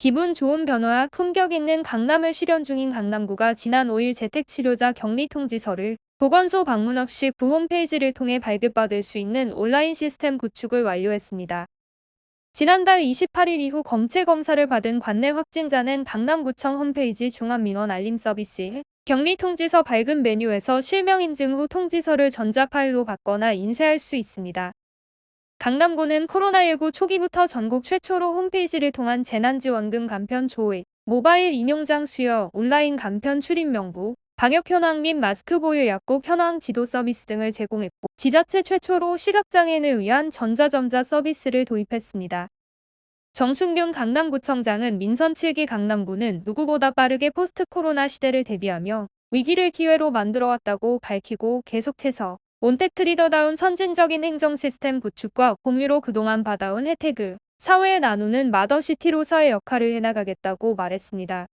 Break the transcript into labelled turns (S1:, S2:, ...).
S1: 기분 좋은 변화와 품격 있는 강남을 실현 중인 강남구가 지난 5일 재택치료자 격리 통지서를 보건소 방문 없이 구 홈페이지를 통해 발급받을 수 있는 온라인 시스템 구축을 완료했습니다. 지난달 28일 이후 검체 검사를 받은 관내 확진자는 강남구청 홈페이지 종합민원 알림 서비스에 격리 통지서 발급 메뉴에서 실명 인증 후 통지서를 전자 파일로 받거나 인쇄할 수 있습니다. 강남구는 코로나19 초기부터 전국 최초로 홈페이지를 통한 재난지원금 간편 조회, 모바일 임용장 수여, 온라인 간편 출입 명부, 방역 현황 및 마스크 보유 약국 현황 지도 서비스 등을 제공했고 지자체 최초로 시각장애인을 위한 전자점자 서비스를 도입했습니다. 정순균 강남구청장은 민선 7기 강남구는 누구보다 빠르게 포스트 코로나 시대를 대비하며 위기를 기회로 만들어왔다고 밝히고 계속해서 온택트 리더다운 선진적인 행정 시스템 구축과 공유로 그동안 받아온 혜택을 사회에 나누는 마더시티로서의 역할을 해나가겠다고 말했습니다.